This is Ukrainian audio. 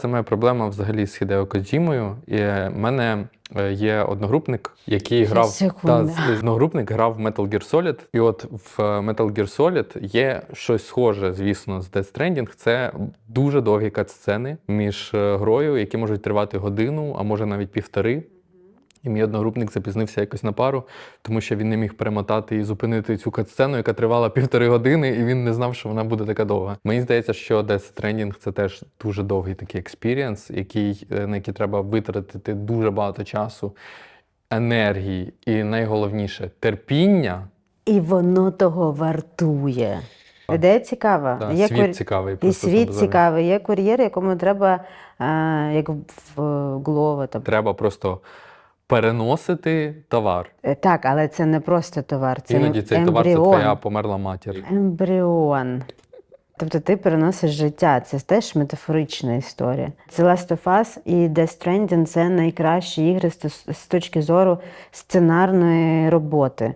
Це моя проблема взагалі з Хідео Коджімою. І в мене е, є одногрупник, який грав та, одногрупник грав в Metal Gear Solid. І от в е, Metal Gear Solid є щось схоже, звісно, з Death Stranding. Це дуже довгі катсцени між е, грою, які можуть тривати годину, а може навіть півтори. І мій одногрупник запізнився якось на пару, тому що він не міг перемотати і зупинити цю катсцену, яка тривала півтори години, і він не знав, що вона буде така довга. Мені здається, що Death Stranding – це теж дуже довгий такий експірієнс, який, е, на який треба витратити дуже багато часу, енергії і найголовніше терпіння. І воно того вартує. Ідея цікава. Та, Є світ кур- цікавий. І просто світ цікавий. Є кур'єр, якому треба, е, як в Глова. Там. Треба просто переносити товар. Е, Так, але це не просто товар, це Іноді цей товар це твоя померла матір. Ембріон. Тобто ти переносиш життя, це теж метафорична історія. Це Last of Us і Death Stranding – це найкращі ігри з точки зору сценарної роботи.